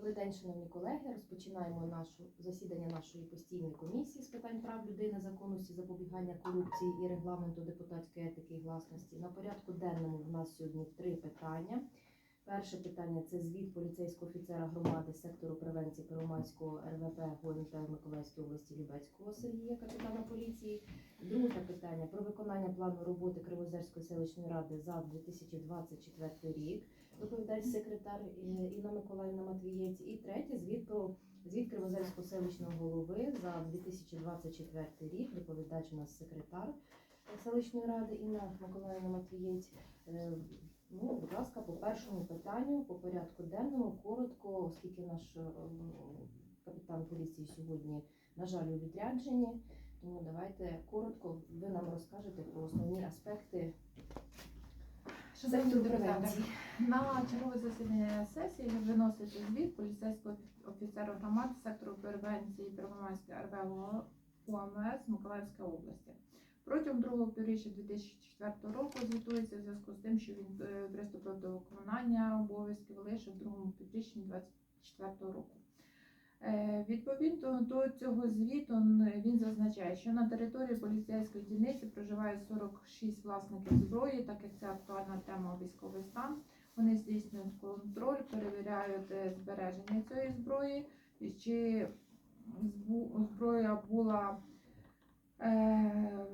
Добрий день, шановні колеги. Розпочинаємо нашу засідання нашої постійної комісії з питань прав людини, законності, запобігання корупції і регламенту депутатської етики і гласності. На порядку денному в нас сьогодні три питання. Перше питання це звіт поліцейського офіцера громади сектору превенції Первомайського РВП ГУНП в Миколаївській області Любецького Сергія, капітана поліції. Друге питання про виконання плану роботи Кривозерської селищної ради за 2024 рік доповідач секретар е, Інна Миколаївна Матвієць. І третє звіт про звіт Кривозерського селищного голови за 2024 рік. Доповідач у нас секретар селищної ради Інна Миколаївна Матвієць. Е, Ну, будь ласка, по першому питанню, по порядку денному, коротко, оскільки наш е, капітан поліції сьогодні, на жаль, у відрядженні. Тому давайте коротко ви нам розкажете про основні аспекти сектору превенції. На чергове засідання сесії виноситься звіт поліцейського офіцера громади сектору превенції Первомайської РВ УМС Миколаївської області. Протягом другого півріччя 2004 року звітується в зв'язку з тим, що він е, приступив до виконання обов'язків лише в другому півріччі 2024 року. Е, Відповідно до цього звіту він зазначає, що на території поліцейської дільниці проживає 46 власників зброї, так як це актуальна тема військовий стан. Вони здійснюють контроль, перевіряють е, збереження цієї зброї, і чи зброя була е, е,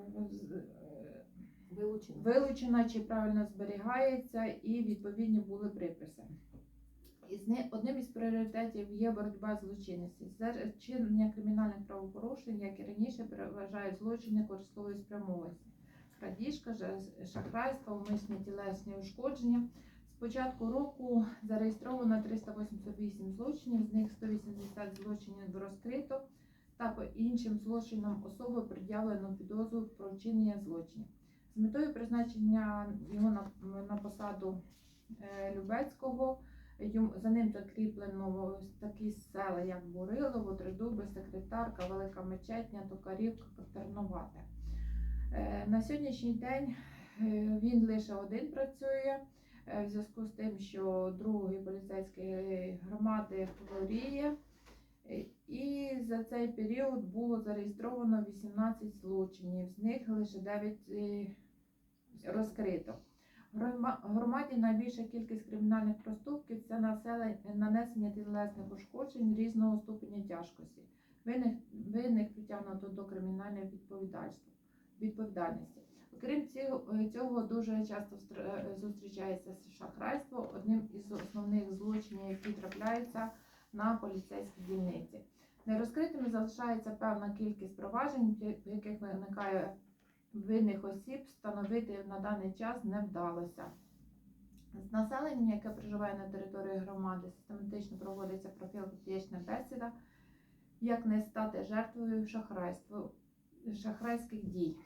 вилучена чи правильно зберігається, і відповідні були приписи. Із не- одним із пріоритетів є боротьба з злочинністю. Зчинення кримінальних правопорушень, як і раніше, переважають злочини користової спрямованості. Крадіжка, шахрайство, умисні тілесні ушкодження. Початку року зареєстровано 388 злочинів, з них 180 злочинів розкрито, та по іншим злочинам особи пред'явлено підозру про вчинення злочинів. З метою призначення його на, посаду е, Любецького за ним закріплено такі села, як Бурилово, Тридуби, Секретарка, Велика Мечетня, Токарівка, Терновате. Е, На сьогоднішній день е, він лише один працює в зв'язку з тим, що другої поліцейської громади хворіє. Е, І за цей період було зареєстровано 18 злочинів, з них лише 9 е, розкрито. Громаді найбільша кількість кримінальних проступків це нанесення тілесних ушкоджень різного ступеня тяжкості. Винних, винних притягнуто до кримінальної відповідальності. Цього, е, цього дуже часто е, зустрічається шахрайство, одним із основних злочинів, які трапляються на поліцейській дільниці. Нерозкритими залишається певна кількість проваджень, в яких виникає винних осіб встановити на даний час не вдалося. З населенням, яке проживає на території громади, систематично проводиться профілактична бесіда, як не стати жертвою шахрайства, шахрайських дій.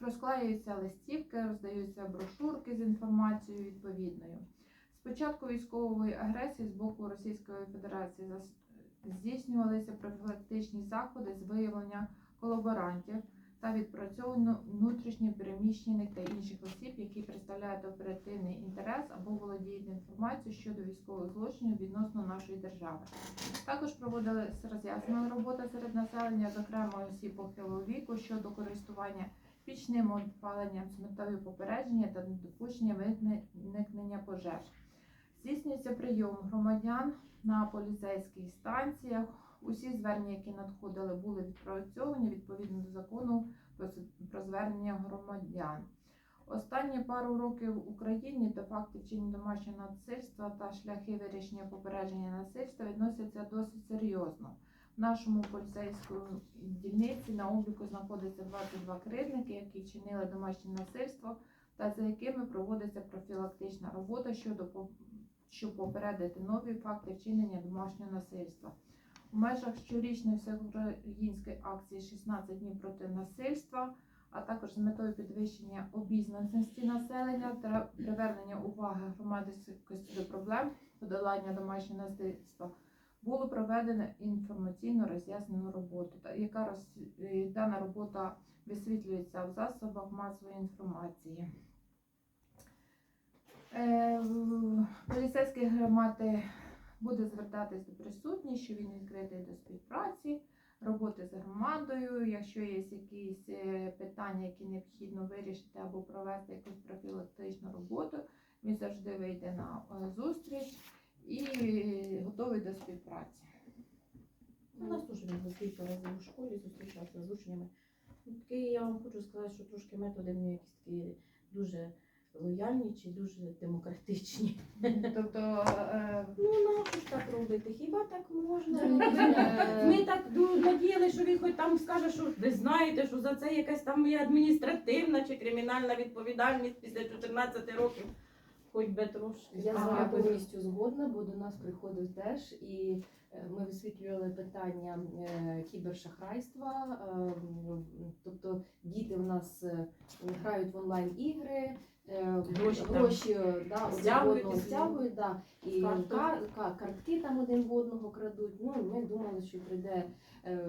Розклеюються листівки, роздаються брошурки з інформацією відповідною. З початку військової агресії з боку Російської Федерації здійснювалися профілактичні заходи з виявлення колаборантів та відпрацьовано внутрішньо переміщених та інших осіб, які представляють оперативний інтерес або володіють інформацією щодо військових злочинів відносно нашої держави. Також проводилася роз'яснена робота серед населення, зокрема осіб похилого віку щодо користування пічним опаленням з метою попередження та недопущення виникнення пожеж. Здійснюється прийом громадян на поліцейських станціях. Усі звернення, які надходили, були відпрацьовані відповідно до закону про звернення громадян. Останні пару років в Україні до фактів вчинення домашнього насильства та шляхи вирішення попередження насильства відносяться досить серйозно. Нашому поліцейському дільниці на обліку знаходиться 22 кривники, які вчинили домашнє насильство, та за якими проводиться профілактична робота щодо щоб попередити нові факти вчинення домашнього насильства. У межах щорічної всеукраїнської акції 16 днів проти насильства, а також з метою підвищення обізнаності населення та привернення уваги громадськості до проблем подолання домашнього насильства, було проведено інформаційно роз'яснену роботу, яка роз... е, дана робота висвітлюється в засобах масової інформації. Е, Поліцейські громади буде звертатись до присутніх, що він відкритий до співпраці, роботи з громадою. Якщо є якісь е, питання, які необхідно вирішити або провести якусь профілактичну роботу, він завжди вийде на зустріч і е, готовий до співпраці. У нас теж він кілька разів у школі зустрічався з учнями. Ну, Такий, я вам хочу сказати, що трошки методи в якісь такі дуже лояльні чи дуже демократичні. Тобто е, Ну, нащо ж так робити? Хіба так можна? Е, Ми так ду- надіяли, що він хоч там скаже, що ви знаєте, що за це якась там є адміністративна чи кримінальна відповідальність після 14 років. Хоч би трошки. Я з вами повністю згодна, бо до нас приходив теж і е, ми висвітлювали питання е, кібершахрайства. е, Тобто діти в нас грають в онлайн ігри. Е, Гроші гроші е, да, стягують одного стягують, да, і карток. ка- ка- картки там один в одного крадуть. Ну, ми думали, що прийде е,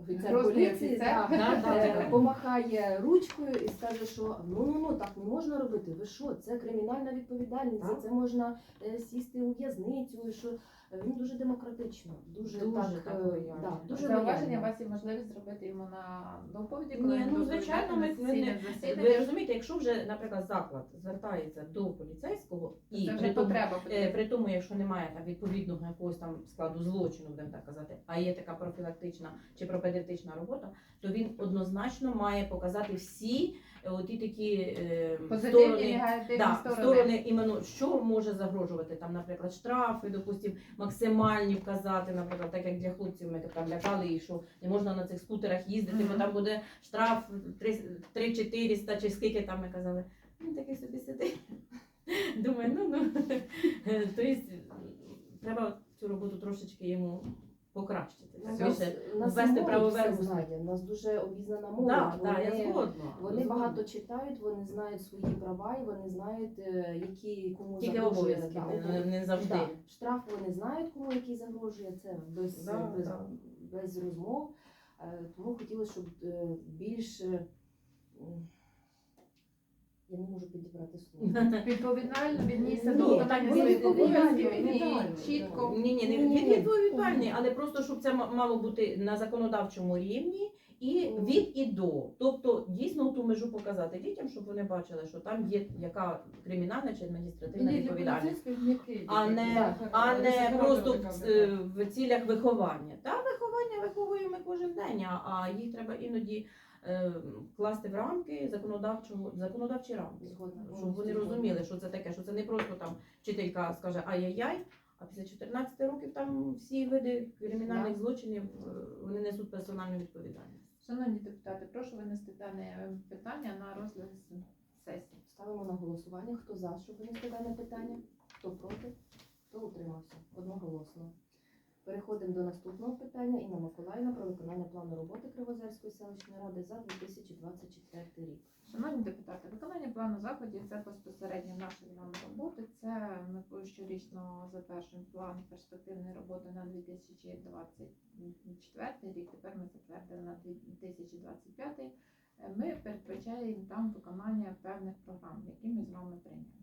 офіцер поліції, да, Да, да, е, помахає ручкою і скаже, що ну ну ну так не можна робити. Ви що? Це кримінальна відповідальність, за це можна е, сісти у в'язницю. Що Е, він дуже демократично, дуже, Дуже так, так е, лояльно. да, дуже зауваження у вас є можливість зробити йому на доповіді, Ні, ну, звичайно, ми- ми не- Ви розумієте, якщо вже, наприклад, заклад звертається до поліцейського і Це при тому, потреба. Е. При тому, якщо немає там відповідного якогось там складу злочину, будемо так казати, а є така профілактична чи пропедевтична робота, то він однозначно має показати всі оті такі е, Позитивні і сторони. негативні Да, сторони. сторони іменно що може загрожувати там, наприклад, штрафи, допустим, максимальні вказати, наприклад, так як для хлопців ми там лякали, і що не можна на цих скутерах їздити, бо там буде штраф 3-400 чи скільки там ми казали. Він такий собі сидить. Думаю, ну ну. Тобто треба цю роботу трошечки йому покращити. Ну, Так, нас- ввести правове знає. У нас дуже обізнана молодь. Да, да, вони, я згодна. вони згодна. багато читають, вони знають свої права і вони знають, е, які кому Тільки загрожує обов'язки, да, не, не завжди. Да, штраф вони знають, кому який загрожує, це без, Да, без, да. без розмов. Е, Тому хотілося, щоб е, більше. Я не можу підібрати слово. Відповідально віднісся Ні, до виконання своїх відповідально, обов'язків і відповідально, чітко. Ні, ні, не Ні, ні, від ні. але просто щоб це м- мало бути на законодавчому рівні і Мгм. від і до. Тобто дійсно ту межу показати дітям, щоб вони бачили, що там є яка кримінальна чи адміністративна відповідальність. А не, Так. а не просто в, е, в цілях виховання. Та виховання виховуємо ми кожен день, а- а їх треба іноді класти в рамки законодавчого законодавчі рамки. Згодна. Щоб вони розуміли, що це таке, що це не просто там вчителька скаже ай-яй-яй, а після 14 років там всі види кримінальних злочинів е, вони несуть персональну відповідальність. Шановні депутати, прошу винести дане е, питання на розгляд сесії. Ставимо на голосування. Хто за, щоб винести дане питання? Хто проти? Хто утримався? Одноголосно. Переходимо до наступного питання. Інна Миколаївна про виконання плану роботи Кривозерської селищної ради за 2024 рік. Шановні депутати, виконання плану заходів це безпосередньо наша з вами роботи. Це ми щорічно затверджуємо план перспективної роботи на 2024 рік. Тепер ми затвердили на 2025. Е, Ми передбачаємо там виконання певних програм, які ми з вами прийняли.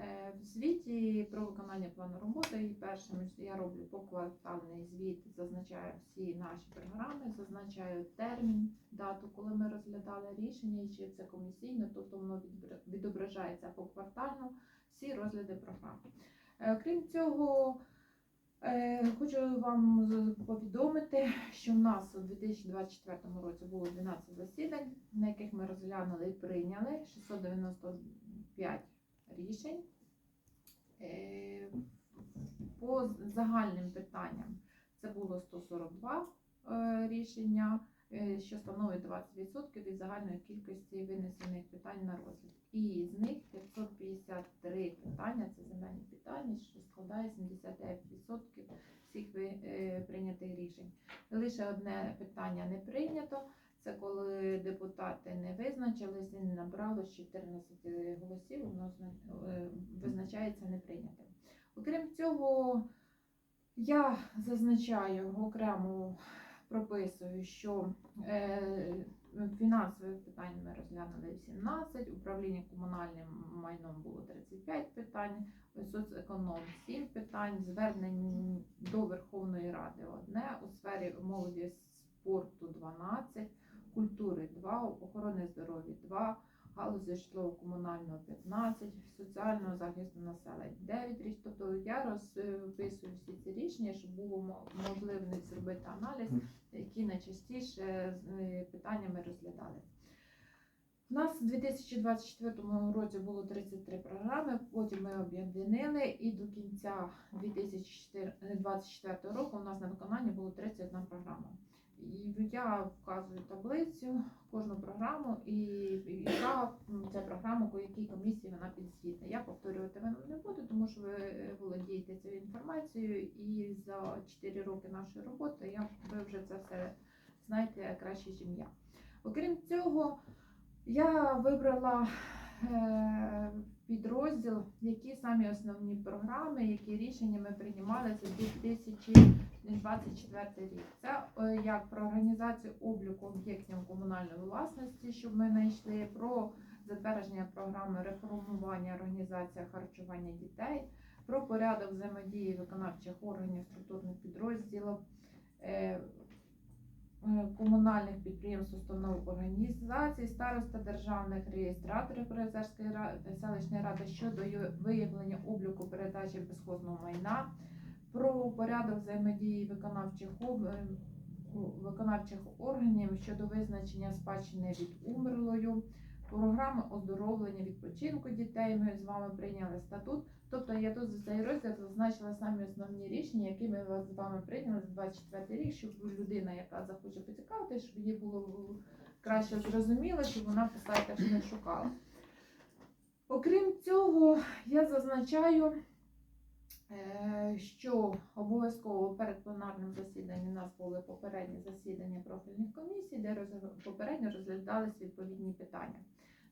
Е, В звіті про виконання плану роботи і першим я роблю поквартальний звіт, зазначаю всі наші програми, зазначаю термін, дату, коли ми розглядали рішення, і чи це комісійно, тобто воно відображається поквартально всі розгляди програм. Е, Крім цього, е, хочу вам повідомити, що в нас у 2024 році було 12 засідань, на яких ми розглянули і прийняли 695 рішень. Е, По загальним питанням це було 142 е, рішення, е, що становить 20% від загальної кількості винесених питань на розгляд. І з них 553 питання це земельні питання, що складає 79% всіх е, прийнятих рішень. Лише одне питання не прийнято. Це коли депутати не визначились і не набрало 14 голосів, воно зна- визначається неприйнятим. Окрім цього, я зазначаю окремо прописую, що е, Фінансових питань ми розглянули 17, управління комунальним майном було 35 питань, соцеконом 7 питань, звернень до Верховної Ради одне, у сфері молоді спорту 12, культури 2, охорони здоров'я 2, галузі житлово-комунального 15, соціального захисту населення 9 річ. Тобто я розписую всі ці рішення, щоб було мо- можливість зробити аналіз, які найчастіше е, питаннями розглядали. У нас у 2024 році було 33 програми, потім ми об'єднали і до кінця 2024 року у нас на виконанні було 31 програма. Я вказую таблицю, кожну програму і яка ця програма, по якій комісії вона підзвітна. Я повторювати вам не буду, тому що ви е, володієте цією інформацією, і за 4 роки нашої роботи я ви вже це все знаєте краще, ніж я. Окрім цього, я вибрала е, підрозділ, які самі основні програми, які рішення ми приймали за 2024 рік. Це е, як про організацію обліку об'єктів комунальної власності, щоб ми знайшли про затвердження програми реформування організація харчування дітей, про порядок взаємодії виконавчих органів структурних підрозділів. Е, комунальних підприємств, установ організацій, староста державних реєстраторів Перезерської ради селищної ради щодо виявлення обліку передачі безхозного майна, про порядок взаємодії виконавчих е, виконавчих органів щодо визначення спадщини від умерлою, програми оздоровлення відпочинку дітей. Ми з вами прийняли статут. Тобто я тут за цей розділ зазначила самі основні рішення, які ми з вами прийняли за 24 рік, щоб людина, яка захоче поцікавитися, щоб їй було краще зрозуміло, щоб вона по сайтах не шукала. Окрім цього, я зазначаю, е, що обов'язково перед пленарним засіданням у нас були попередні засідання профільних комісій, де попередньо розглядались відповідні питання.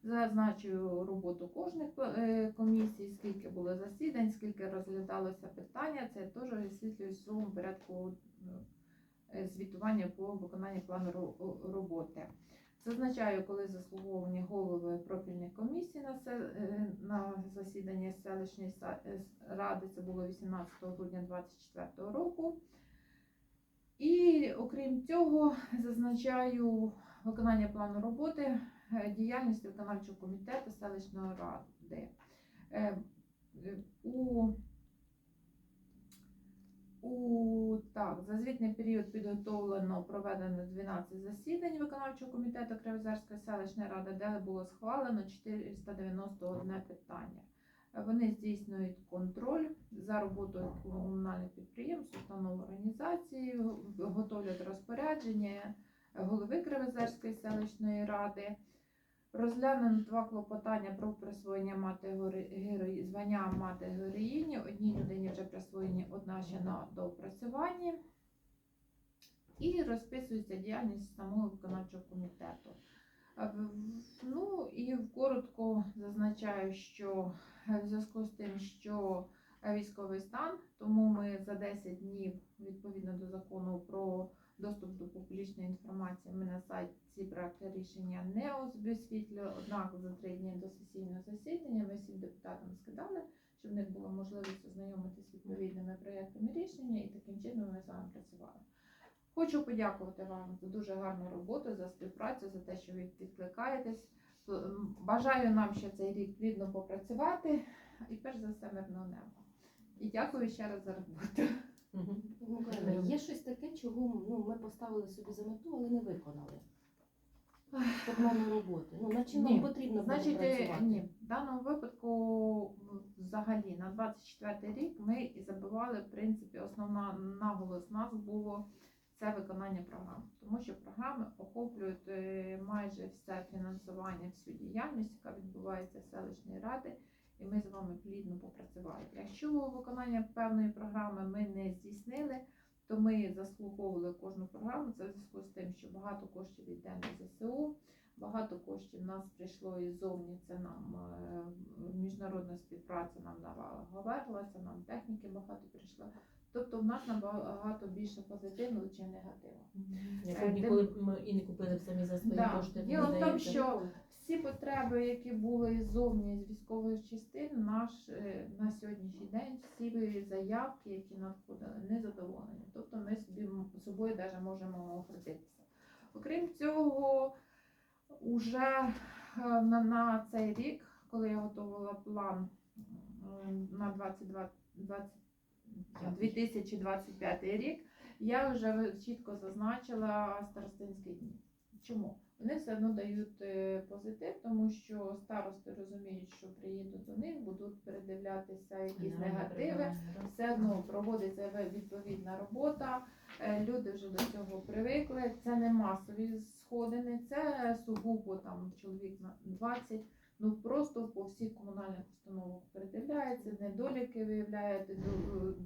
Зазначую роботу кожних е, комісій, скільки було засідань, скільки розглядалося питання. Це теж висвітлюю в своєму порядку е, звітування по виконанню плану роботи. Зазначаю, коли заслуговувані голови профільних комісій на, е, на засіданні селищної ради, це було 18 грудня 2024 року. І окрім цього, зазначаю виконання плану роботи е, діяльність виконавчого комітету селищної ради. Е, е, У, у так, за звітний період підготовлено проведено 12 засідань виконавчого комітету Кривозерської селищної ради, де було схвалено 491 питання. Вони здійснюють контроль за роботою комунальних підприємств, установ організації, готовлять розпорядження голови Кривозерської селищної ради. Розглянено два клопотання про присвоєння мати герої- звання мати героїні. Одній людині вже присвоєні, одна ще на доопрацюванні. І розписується діяльність самого виконавчого комітету. В- Ну і коротко зазначаю, що е, в зв'язку з тим, що е, військовий стан, тому ми за 10 днів відповідно до закону про доступ до публічної інформації. Ми на сайті ці проекти рішення не висвітлюємо, однак за три дні до сесійного засідання ми всім депутатам скидали, щоб в них була можливість ознайомитися з відповідними проектами рішення, і таким чином ми з вами працювали. Хочу подякувати вам за дуже гарну роботу, за співпрацю, за те, що ви відкликаєтесь. Бажаю нам ще цей рік плідно попрацювати і перш за все мирного неба. І дякую ще раз за роботу. Є щось таке, чого ну, ми поставили собі за мету, але не виконали. По плану роботи. Ну, над чим потрібно Значить, е, працювати? ні, в даному випадку взагалі на 24 рік ми і забивали, в принципі, основна наголос нас було це виконання програм, тому що програми охоплюють е, майже все фінансування, всю діяльність, яка відбувається в селищній ради, і ми з вами плідно попрацювали. Якщо виконання певної програми ми не здійснили, то ми заслуговували кожну програму. Це в зв'язку з тим, що багато коштів йде на ЗСУ. Багато коштів нас прийшло іззовні. Це нам е, міжнародна співпраця нам давала Говерла, нам техніки багато прийшло. Тобто в нас набагато більше позитивного, ніж негативу. Як Е, ніколи б ми і не купили б самі за свої Да. кошти. Діло в тому, що всі потреби, які були ззовні з військових частин, наш е, на сьогоднішній день всі заявки, які надходили, не задоволені. Тобто ми собі собою навіть можемо охреститися. Окрім цього, уже е, на, на цей рік, коли я готувала план на 22, 20, 2025 рік, я вже чітко зазначила старостинські дні. Чому? Вони все одно дають е, позитив, тому що старости розуміють, що приїдуть до них, будуть передивлятися якісь негативи. Все одно проводиться відповідна робота. е, Люди вже до цього привикли. Це не масові сходини, це сугубо там чоловік на 20. Ну просто по всіх комунальних установах передивляються, недоліки виявляють,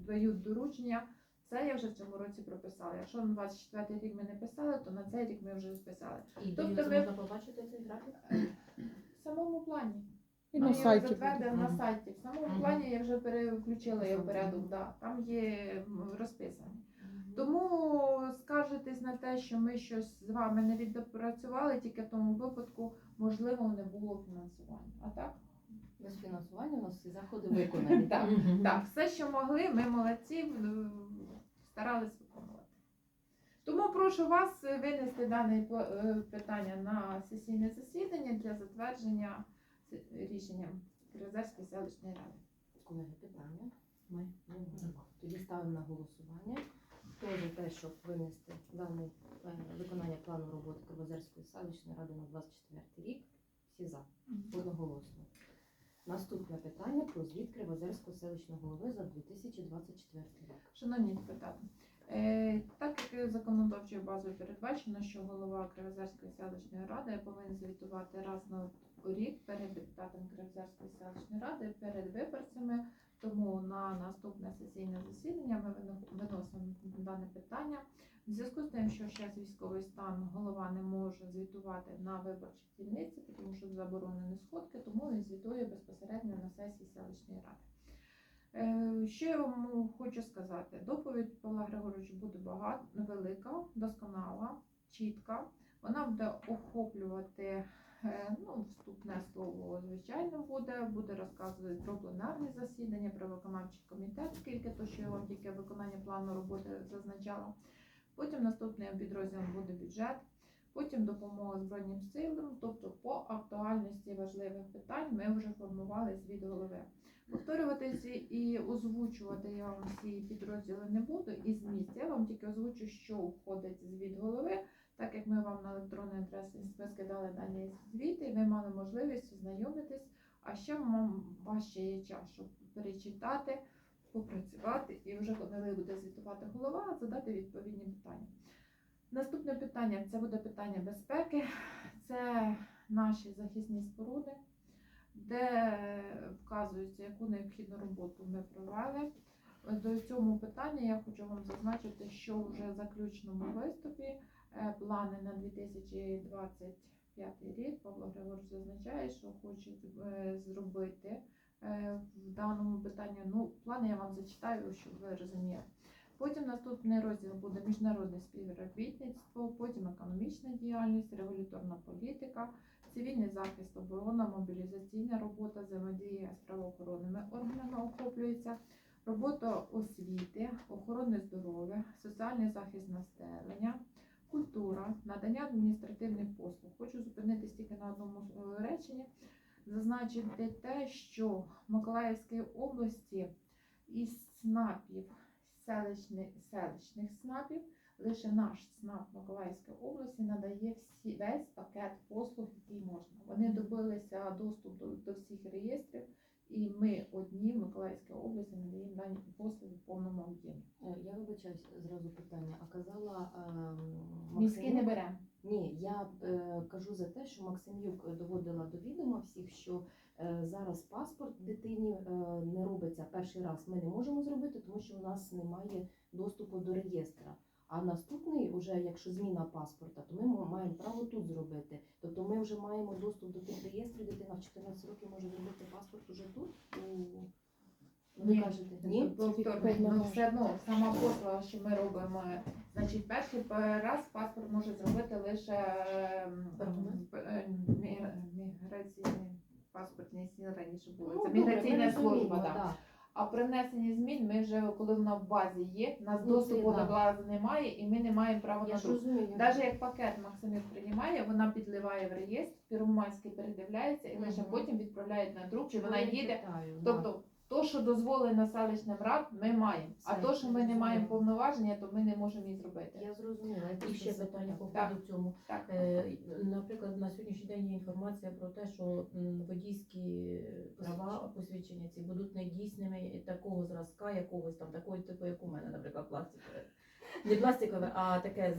дають доручення. Це я вже в цьому році прописала. Якщо на 24 рік ми не писали, то на цей рік ми вже списали. І Тобто ви- можна побачити цей графік? В самому плані. І на сайті затвердили буде. на сайті. В самому плані я вже переключила його порядок. Да. Там є розписані. Тому скаржитись на те, що ми щось з вами не відпрацювали, тільки в тому випадку, можливо, не було фінансування. А так? Без фінансування у нас всі заходи виконані. Так. Так, все, що могли, ми молодці, старались виконувати. Тому прошу вас винести дане е, питання на сесійне засідання для затвердження рішенням Киризарської селищної ради. Колеги, питання? Ми тоді ставимо на голосування. Те, щоб винести дане виконання плану роботи Кривозерської селищної ради на 24 рік? Всі за. Одноголосно. Наступне питання про звіт Кривозерського селищного голови за 2024 рік. Шановні депутати, е, так як законодавчою базою передбачено, що голова Кривозерської селищної ради повинен звітувати раз на рік перед депутатом Кривозерської селищної ради, перед виборцями. Тому на наступне сесійне засідання ми виносимо дане питання. В зв'язку з тим, що зараз військовий стан голова не може звітувати на виборчій дільниці, тому що заборонені сходки, тому він звітує безпосередньо на сесії селищної ради. Е, Що я вам хочу сказати? Доповідь Павла Григоровича буде багато, велика, досконала, чітка. Вона буде охоплювати ну, вступне слово, звичайно, буде, буде розказувати про пленарні засідання, про виконавчий комітет, скільки то, що я вам тільки виконання плану роботи зазначала. Потім наступним підрозділом буде бюджет, потім допомога Збройним силам, тобто по актуальності важливих питань ми вже формували звіт голови. Повторюватися і озвучувати я вам всі підрозділи не буду і зміст. Я вам тільки озвучу, що входить звіт голови, так як ми вам на електронний адрес ви скидали дані звіти, ви мали можливість ознайомитись, а ще вам ще є час, щоб перечитати, попрацювати і вже коли буде звітувати голова, задати відповідні питання. Наступне питання це буде питання безпеки, це наші захисні споруди де вказується, яку необхідну роботу ми провели. До цього питання я хочу вам зазначити, що вже в заключному виступі плани на 2025 рік Павло Григорович зазначає, що хоче е, зробити е, в даному питанні. Ну, плани я вам зачитаю, щоб ви розуміли. Потім наступний розділ буде міжнародне співробітництво, потім економічна діяльність, регуляторна політика, цивільний захист, оборона, мобілізаційна робота, взаємодія з правоохоронними органами охоплюється, робота освіти, охорони здоров'я, соціальний захист населення, культура, надання адміністративних послуг. Хочу зупинитись тільки на одному е, реченні, зазначити те, що в Миколаївській області із СНАПів, селищних, селищних СНАПів, лише наш СНАП Миколаївської області надає всі, весь пакет послуг, який можна. Вони добилися доступ до, до всіх реєстрів, і ми одні в Миколаївській області надаємо дані послуги в повному об'ємі. Е, Я вибачаюсь зразу питання. А казала ем, Міський не беремо. Ні, я е, кажу за те, що Максимюк доводила до відома всіх, що е, зараз паспорт дитині е, не робиться перший раз. Ми не можемо зробити, тому що у нас немає доступу до реєстра. А наступний, уже якщо зміна паспорта, то ми маємо право тут зробити. Тобто ми вже маємо доступ до тих реєстрів. Дитина в 14 років може зробити паспорт уже тут. У... Ви Ні. кажете, ні? Повторно, ну, все одно сама послуга, що ми робимо. Значить, перший раз паспорт може зробити лише ем, е, мі- міграційний паспортний сіл раніше було. Ну, Це міграційна служба. Да. А при внесенні змін ми вже, коли вона в базі є, у нас Ну, доступу до бази немає, і ми не маємо права на друк. Навіть як пакет Максимів приймає, вона підливає в реєстр, Первомайський передивляється і лише потім відправляють на друк, чи вона їде. Тобто, то, що дозволено селищним рад, ми маємо. А то, що ми не маємо повноваження, то ми не можемо і зробити. Я зрозуміла. І ще питання по поводу цьому. Так. Е, Наприклад, на сьогоднішній день є інформація про те, що водійські права посвідчення ці будуть недійсними такого зразка, якогось там, такої типу, як у мене, наприклад, пластикове. Не пластикове, а таке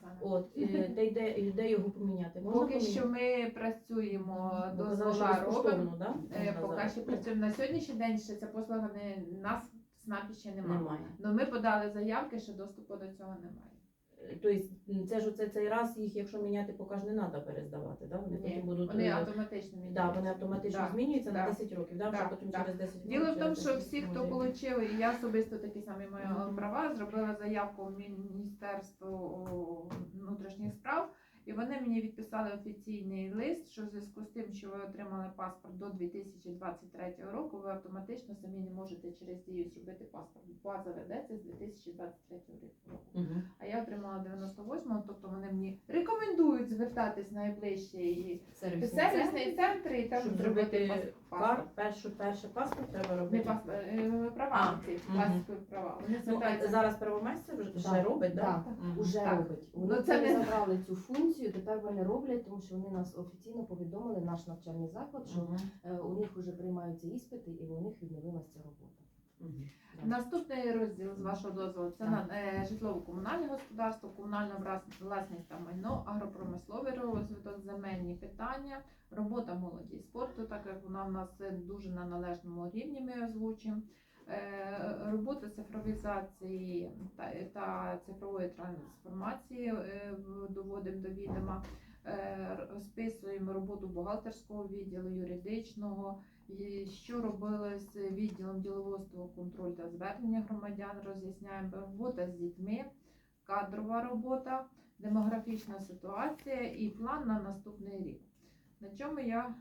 саме. От, е, де йде, де його поміняти? Можна Поки поміняти? що ми працюємо, до робимо. да? Е, Поки що працюємо на сьогоднішній день, ще ця послуга не нас в СНАПі ще немає. Немає. Но ми подали заявки, що доступу до цього немає. Тобто це ж оце цей раз їх, якщо міняти, поки ж не треба перездавати, да? Вони потім будуть. Вони е, автоматично Да, вони автоматично Да. змінюються на Да. 10 років, да? Да, потім да. через 10 років. Діло в тому, що всі, хто отримали, і я особисто такі самі маю Мгм. права, зробила заявку в Міністерство внутрішніх справ, і вони мені відписали офіційний лист, що в зв'язку з тим, що ви отримали паспорт до 2023 року, ви автоматично самі не можете через дію зробити паспорт. База ведеться з 2023 року. Мгм. А я отримала 98-го, тобто вони мені рекомендують звертатись найближчий Сервісний сервісний центр. центр і там Щоб зробити паспорт. першу, перший паспорт треба Не робити. паспорт, е, права А, ці, мгм. пластикові права. Вони Ну, звертаються. а зараз первомайстер вже, вже робить, да, так? Да? Уже Так. робить. Ну, Вони це це не- забрали цю функцію, тепер вони роблять, тому що вони нас офіційно повідомили, наш навчальний заклад, що е, у них вже приймаються іспити і у них відновилася ця робота. Наступний розділ з вашого дозволу це на е, житлово-комунальне господарство, комунальна влас- власність та майно, агропромисловий розвиток, земельні питання, робота молоді і спорту, так як вона в нас е, дуже на належному рівні ми озвучимо. Е, Робота цифровізації та, цифрової трансформації е, доводимо до відома. Е, Розписуємо роботу бухгалтерського відділу, юридичного, що робили з відділом діловодства, контроль та звернення громадян, роз'ясняємо робота з дітьми, кадрова робота, демографічна ситуація і план на наступний рік. На чому я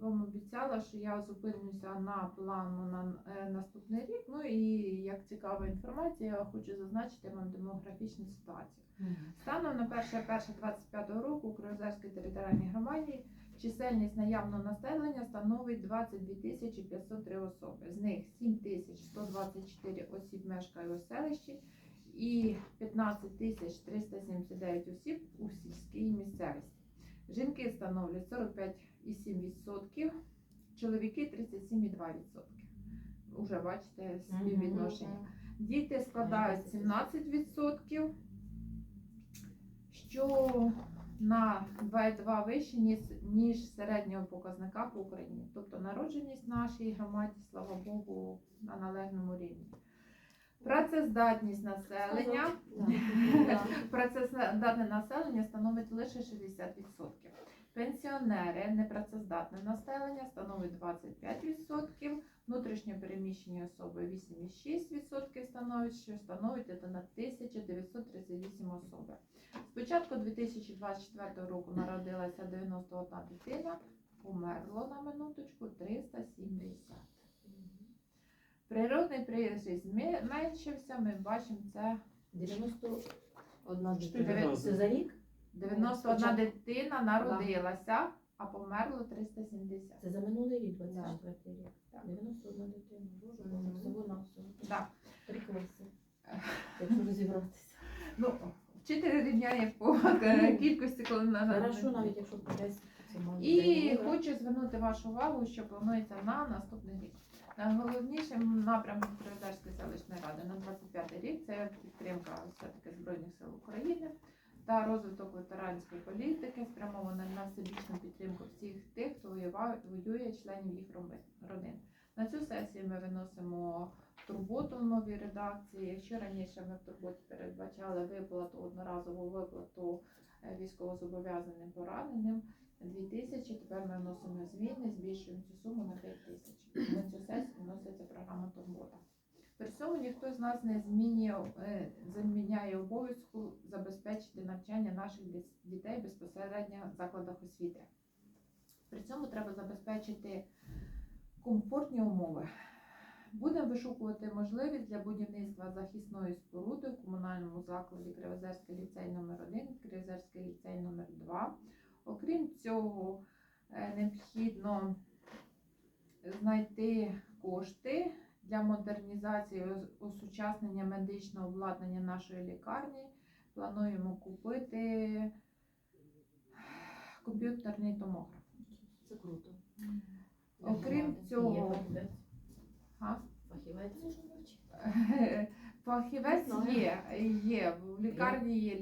вам обіцяла, що я зупинюся на плану на е, наступний рік. Ну і як цікава інформація, я хочу зазначити вам демографічну ситуацію. Станом на 1.1.25 року у Кривозерській територіальній громаді чисельність наявного населення становить 22 тисячі 503 особи. З них 7 тисяч 124 осіб мешкає у селищі і 15 тисяч 379 осіб у сільській місцевості. Жінки становлять 45,7%, чоловіки 37,2%. Уже бачите співвідношення. Діти складають 17%, що на 2,2 вище, ніж, ніж середнього показника по Україні. Тобто народженість нашій громаді, слава Богу, на належному рівні. Працездатність населення. Да. Працездатне населення становить лише 60%. Пенсіонери, непрацездатне населення становить 25%, внутрішньо переміщені особи 8,6% становить, що становить 1938 особи. З початку 2024 року народилася 91 дитина, померло на минуточку 370. Природний приріст зменшився, ми бачимо це 90 Одна Чотири дитина. це за рік? 91 Спочатку. дитина народилася, а померло 370. Це за минулий рік, Да. 24 рік. Так. 91 дитина. Боже, Мгм. всього на всього. Да. Три класи. Якщо розібратися. Ну, вчитель рівняє по кількості, коли на Хорошо, навіть якщо по 10. І хочу звернути вашу увагу, що планується на наступний рік. Найголовнішим напрямком Криводарської селищної ради на 25 рік це підтримка все-таки Збройних сил України та розвиток ветеранської політики, спрямована на всебічну підтримку всіх тих, хто воює, членів їх родин. На цю сесію ми виносимо турботу в новій редакції. Якщо раніше ми в турботі передбачали виплату, одноразову виплату е, військовозобов'язаним пораненим, 2 тисячі. Тепер ми вносимо зміни, збільшуємо цю суму на 5 тисяч. На цю сесію вноситься програма турбота. При цьому ніхто з нас не змінює, е, заміняє обов'язку забезпечити навчання наших дітей безпосередньо в закладах освіти. При цьому треба забезпечити комфортні умови. Будемо вишукувати можливість для будівництва захисної споруди в комунальному закладі Кривозерський ліцей номер 1 Кривозерський ліцей номер 2 Окрім цього, е, необхідно знайти кошти для модернізації осучаснення медичного обладнання нашої лікарні. Плануємо купити комп'ютерний томограф. Це круто. Окрім цього, фахівець. Фахівець. Фахівець є, є. В лікарні є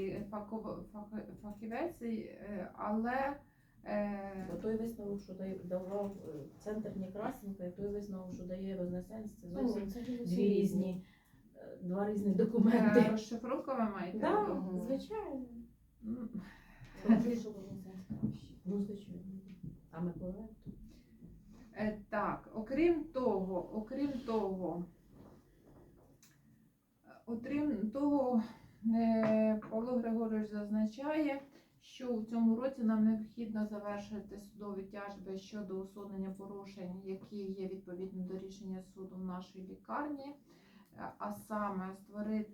фахівець, е, але е, Бо той висновок, що дає- давав е, центр Некрасенка, і той висновок, що дає Вознесенськ, це зовсім дві різні, е, два різні е, документи. розшифровка ви маєте? на Так, увазі? звичайно. М, Ну, звичайно. А Миколаїв? Е, Так, окрім того, окрім того, е, окрім того, е, Павло Григорович зазначає, що у цьому році нам необхідно завершити судові тяжби щодо усунення порушень, які є відповідно до рішення суду в нашій лікарні. Е, А саме створити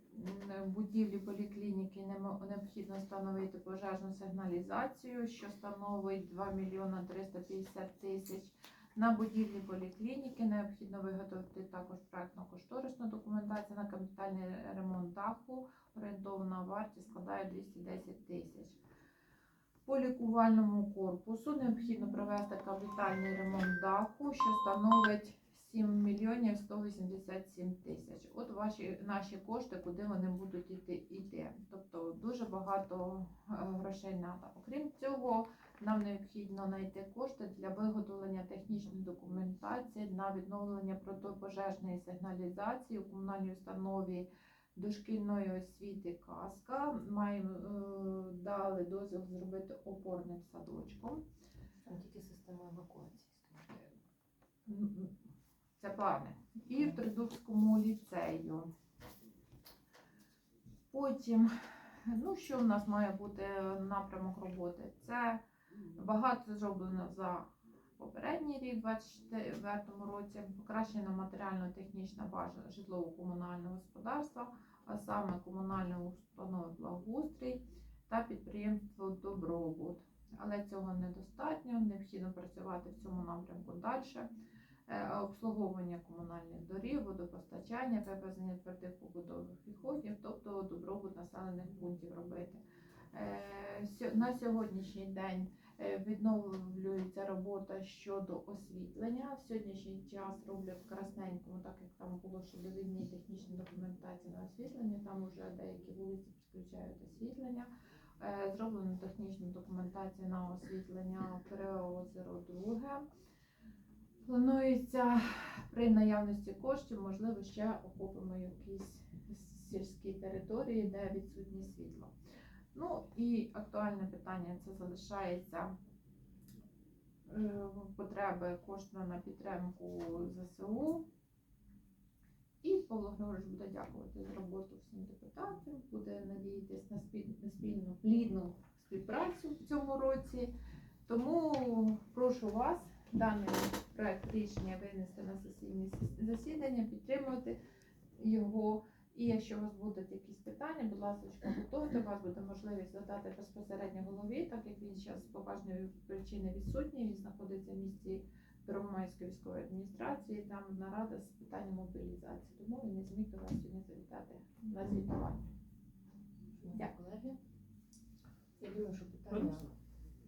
в будівлі поліклініки необхідно встановити пожежну сигналізацію, що становить 2 мільйона 350 тисяч. На будівлі поліклініки необхідно виготовити також проектно-кошторисну документацію на капітальний ремонт даху. Орієнтовна вартість складає 210 тисяч. По лікувальному корпусу необхідно провести капітальний ремонт даху, що становить 7 мільйонів 187 тисяч. От ваші наші кошти, куди вони будуть іти, іти. Тобто дуже багато е, грошей треба. Окрім цього, нам необхідно знайти кошти для виготовлення технічної документації на відновлення протипожежної сигналізації у комунальній установі дошкільної освіти Казка. Маємо е, дали дозвіл зробити опорним садочком. Там тільки система евакуації. Це плани. І в Тридубському ліцею. Потім, ну що в нас має бути напрямок роботи? Це багато зроблено за попередній рік, 2024 році. Покращена матеріально-технічна база житлово-комунального господарства, а саме комунальної установи благоустрій та підприємство Добробут. Але цього недостатньо, необхідно працювати в цьому напрямку далі. Е, Обслуговування комунальних доріг, водопостачання, вивезення твердих побутових відходів, тобто добробут населених пунктів робити. Е, На сьогоднішній день відновлюється робота щодо освітлення. В сьогоднішній час роблять в красненькому, так як там було щодо війни технічна документація на освітлення. Там вже деякі вулиці підключають освітлення. Е, Зроблено технічну документацію на освітлення Переозеро друге. Планується при наявності коштів, можливо, ще охопимо якісь сільські території, де відсутнє світло. Ну і актуальне питання це залишається е, потреби коштів на підтримку ЗСУ. І Павло Григорович буде дякувати за роботу всім депутатам, буде надіятися на спіль- на спільну плідну співпрацю в цьому році. Тому прошу вас даний проект рішення винести на сесійне засідання, підтримувати його. І якщо у вас будуть якісь питання, будь ласка, готуйте, у вас буде можливість задати безпосередньо голові, так як він зараз з поважної причини відсутній, він знаходиться в місті Первомайської військової адміністрації, там нарада з питання мобілізації. Тому він не зміг до вас сьогодні завітати на звітування. Дякую. колеги. Я думаю, що питання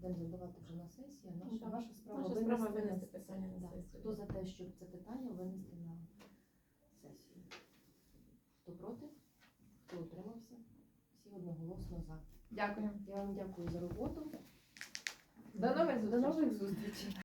будемо задавати вже на сесії. Наша, ваша справа Наша справа винести питання на сесію. Хто за те, щоб це питання винести? Хто проти? Хто утримався? Всі одноголосно за. Дякую. Я вам дякую за роботу. До нових До нових зустрічей.